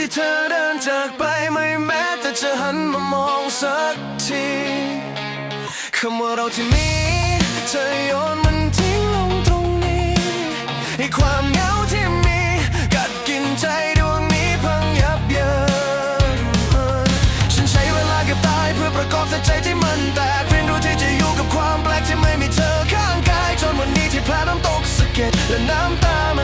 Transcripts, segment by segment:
ที่เธอเดินจากไปไม่แม้แต่จะหันมามองสักทีคำว่าเราที่มีเธอโยนมันทิ้งลงตรงนี้ให้ความเหงาที่มีกัดกินใจดวงนี้พังยับเยินฉันใช้เวลาเกับตายเพื่อประกอบแต่ใจที่มันแตกเรียนรู้ที่จะอยู่กับความแปลกที่ไม่มีเธอข้างกายจนวันนี้ที่แผลน้ำตกสะเก็ดและน้ำตามัน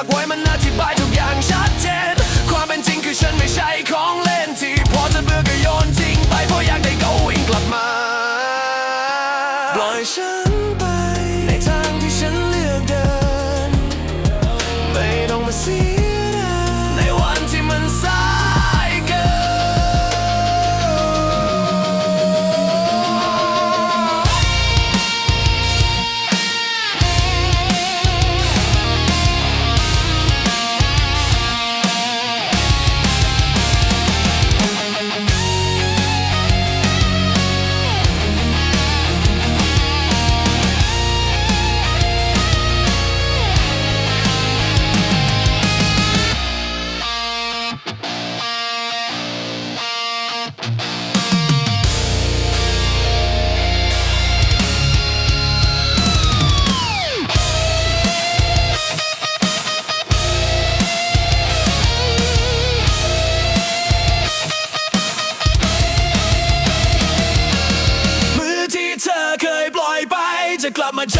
ากไว้มันอธิบายทุกอย่างชัดเจน ความเป็นจริงคือฉันไม่ใช่ของเล่นที่พอจะเบื่อก็โยนทิ้งไปเพราะอยากได้ก็วิ่งกลับมา ปล่อยฉันไปในทางที่ฉันเลือกเดิน ไม่ต้องมาเสีย มือที่เ